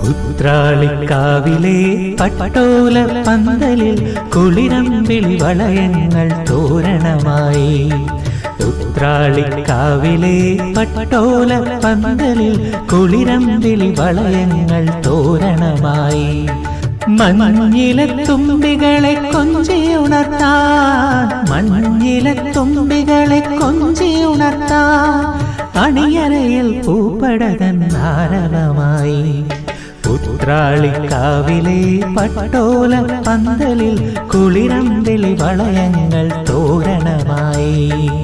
ഉത്രാളിക്കാവിലെ പട്ടോല പന്തലിൽ കുളിരമ്പിളി വളയങ്ങൾ തോരണമായി. ഉത്രാളിക്കാവിലെ പട്ടോല പന്തലിൽ കുളിരമ്പിളി വളയങ്ങൾ തോരണമായി. മഞ്ഞിലെ തുമ്പികളെ കൊഞ്ചിയുണർത്താൻ മഞ്ഞിലെ തുമ്പികളെ കൊഞ്ചിയുണർത്താൻ അണിയറയിൽ പൂപ്പടതൻ നാരവമായി. ഉത്രാളിക്കാവിലെ പട്ടോല പന്തലിൽ കുളിരമ്പിളി വളയങ്ങൾ തോരണമായി.